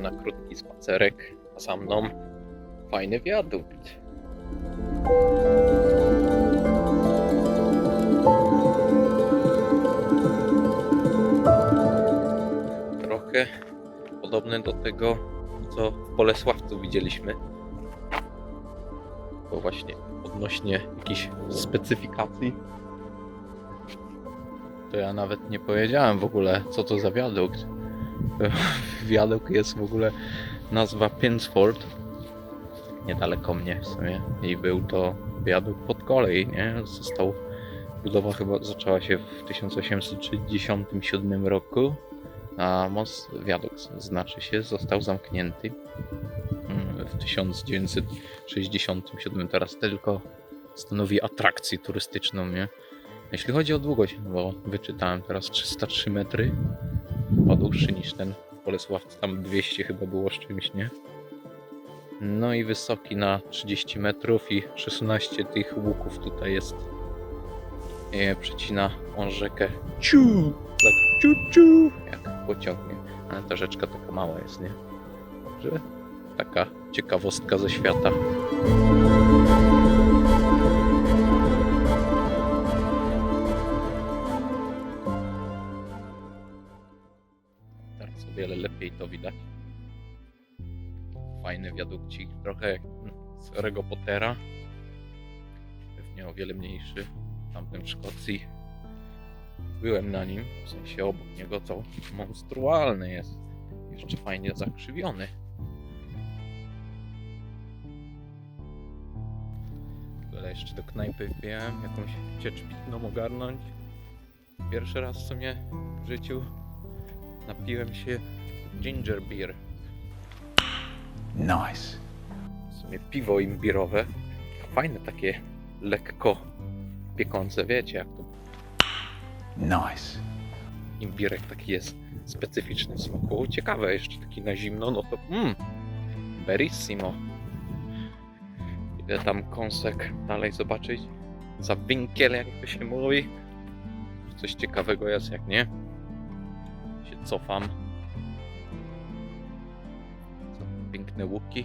krótki spacerek, a za mną fajny wiadukt. Trochę podobny do tego, co w Bolesławcu widzieliśmy. Bo właśnie odnośnie jakichś specyfikacji to ja nawet nie powiedziałem w ogóle, co to za wiadukt. Wiadukt jest w ogóle nazwa Pinsford, niedaleko mnie w sumie. I był to wiadukt pod kolei, nie? Został, budowa chyba zaczęła się w 1867 roku, a most, wiadukt znaczy się, został zamknięty mm, w 1967. Teraz tylko stanowi atrakcję turystyczną, nie? Jeśli chodzi o długość, bo wyczytałem teraz 303 metry, dłuższy niż ten Bolesławcu, tam 200 chyba było z czymś, nie? No i wysoki na 30 metrów i 16 tych łuków tutaj jest. E, przecina on rzekę ciu, tak ciu ciu, jak pociągnie. Ale ta rzeczka taka mała jest, nie? Taka ciekawostka ze świata. Lepiej to widać. Fajny wiadukcik, trochę jak z Harry'ego Pottera. Pewnie o wiele mniejszy. Tamten w Szkocji. Byłem na nim, w sensie obok niego, to monstrualny jest. Jeszcze fajnie zakrzywiony. Ale jeszcze do knajpy wbijałem, jakąś ciecz pitną ogarnąć. Pierwszy raz w sumie w życiu napiłem się ginger beer. Nice. W sumie piwo imbirowe. Fajne takie lekko piekące, wiecie jak to Nice. imbirek taki jest specyficzny w smaku. Ciekawe jeszcze taki na zimno, no to mmm, berissimo. Idę tam kąsek dalej zobaczyć. Za winkiel, jak to się mówi. Coś ciekawego jest, jak nie. Się cofam. Piękne łuki.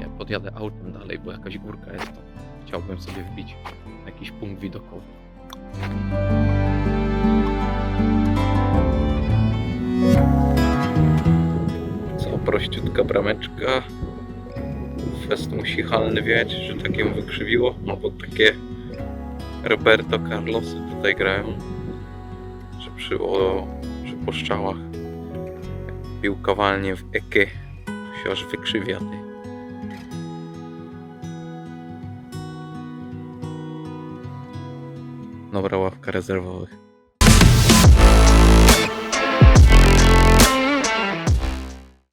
Ja podjadę autem dalej, bo jakaś górka jest. To chciałbym sobie wbić jakiś punkt widokowy. Prościutka brameczka. Fest musi halny wieć, że tak ją wykrzywiło. No bo takie Roberto Carlosy tutaj grają. Że przy, o, przy poszczałach piłkowalnie w Eke to się aż wykrzywia. Dobra ławka rezerwowych.